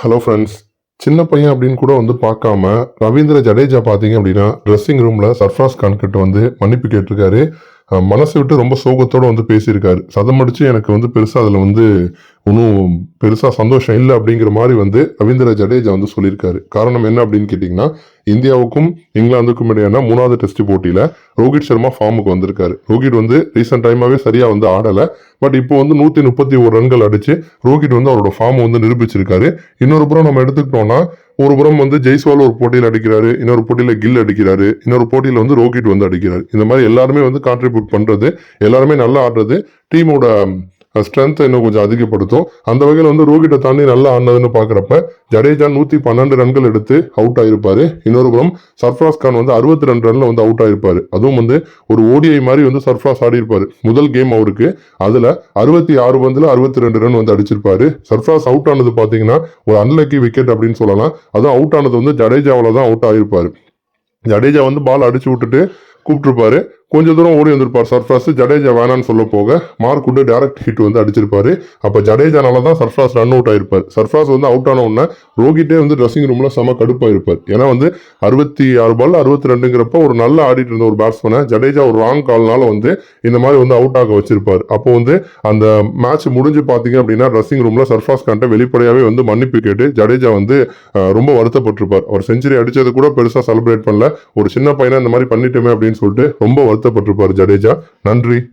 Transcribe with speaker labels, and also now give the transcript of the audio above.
Speaker 1: Hello friends சின்ன பையன் அப்படின்னு கூட வந்து பார்க்காம ரவீந்திர ஜடேஜா பார்த்தீங்க அப்படின்னா ட்ரெஸ்ஸிங் ரூமில் சர்ஃப்ராஸ் கான் கிட்ட வந்து மன்னிப்பு கேட்டிருக்காரு. மனசு விட்டு ரொம்ப சோகத்தோடு வந்து பேசியிருக்காரு. சதமடிச்சு எனக்கு வந்து பெருசாக அதில் வந்து ஒன்றும் பெருசாக சந்தோஷம் இல்லை அப்படிங்கிற மாதிரி வந்து ரவீந்திர ஜடேஜா வந்து சொல்லியிருக்காரு. காரணம் என்ன அப்படின்னு கேட்டிங்கன்னா இந்தியாவுக்கும் இங்கிலாந்துக்கும் இடையான மூணாவது டெஸ்ட் போட்டியில் ரோஹித் சர்மா ஃபார்முக்கு வந்திருக்காரு. ரோஹித் வந்து ரீசெண்ட் டைமாகவே சரியாக வந்து ஆடலை. பட் இப்போ வந்து நூற்றி முப்பத்தி ஒரு ரன்கள் அடித்து ரோஹித் வந்து அவரோட ஃபார்மை வந்து நிரூபிச்சிருக்காரு. இன்னொரு புறம் நம்ம எடுத்துக்கிட்டோம்னா ஒரு புறம் வந்து ஜெய்ஸ்வால் ஒரு போட்டியில் அடிக்கிறாரு இன்னொரு போட்டியில் கில் அடிக்கிறாரு இன்னொரு போட்டியில் வந்து ரோஹித் வந்து அடிக்கிறாரு. இந்த மாதிரி எல்லாருமே வந்து கான்ட்ரிபியூட் பண்ணுறது எல்லாருமே நல்லா ஆடுறது டீமோட ஸ்ட்ரென்த்தை இன்னும் கொஞ்சம் அதிகப்படுத்தும். அந்த வகையில் வந்து ரோஹிட்டை தாண்டி நல்லா ஆனதுன்னு பார்க்குறப்ப ஜடேஜா நூற்றி பன்னெண்டு ரன்கள் எடுத்து அவுட் ஆயிருப்பாரு. இன்னொரு புறம் சர்ஃப்ராஸ் கான் வந்து அறுபத்தி ரெண்டு ரனில் வந்து அவுட் ஆயிருப்பாரு. அதுவும் வந்து ஒரு ஓடிஐ மாதிரி வந்து சர்ஃப்ராஸ் ஆடி முதல் கேம் அவருக்கு. அதில் அறுபத்தி ஆறு பந்தில் அறுபத்தி ரெண்டு ரன் வந்து அடிச்சிருப்பாரு. சர்ஃப்ராஸ் அவுட் ஆனது பார்த்தீங்கன்னா ஒரு அன்லக்கி விக்கெட் அப்படின்னு சொல்லலாம். அதுவும் அவுட் ஆனது வந்து ஜடேஜாவில் தான் அவுட் ஆகிருப்பார் ஜடேஜா வந்து பால் அடிச்சு விட்டுட்டு கூப்பிட்டுருப்பாரு. கொஞ்ச தூரம் ஓடி வந்திருப்பார். சர்ஃப்ராஸ் ஜடேஜா வேணான்னு சொல்ல போக மார்க் விட்டு டேரக்ட் ஹிட் வந்து அடிச்சிருப்பாரு. அப்போ ஜடேஜானால தான் சர்ஃப்ராஸ் ரன் அவுட் ஆயிருப்பார். சர்ஃப்ராஸ் வந்து அவுட் ஆன உடனே ரோஹிட்டே வந்து ட்ரெஸ்ஸிங் ரூம்ல செம கடுப்பாயிருப்பார் ஏன்னா வந்து அறுபத்தி ஆறு பால் அறுபத்தி ரெண்டுங்கிறப்ப ஒரு நல்ல ஆடிட்டு இருந்த ஒரு பேட்ஸ்மேனை ஜடேஜா ஒரு ராங் கால்னால வந்து இந்த மாதிரி வந்து அவுட் ஆக வச்சிருப்பார். அப்போ வந்து அந்த மேட்ச் முடிஞ்சு பார்த்தீங்க அப்படின்னா ட்ரெஸ்ஸிங் ரூம்ல சர்ஃப்ராஸ் கான்ட்ட வெளிப்படையாகவே வந்து மன்னிப்பு கேட்டு ஜடேஜா வந்து ரொம்ப வருத்தப்பட்டிருப்பார். அவர் செஞ்சுரி அடிச்சது கூட பெருசாக செலிப்ரேட் பண்ணல. ஒரு சின்ன பையனை இந்த மாதிரி பண்ணிட்டோமே அப்படின்னு அப்படின்னு சொல்லிட்டு ரொம்ப வருத்தப்பட்டிருப்பார் ஜடேஜா. நன்றி.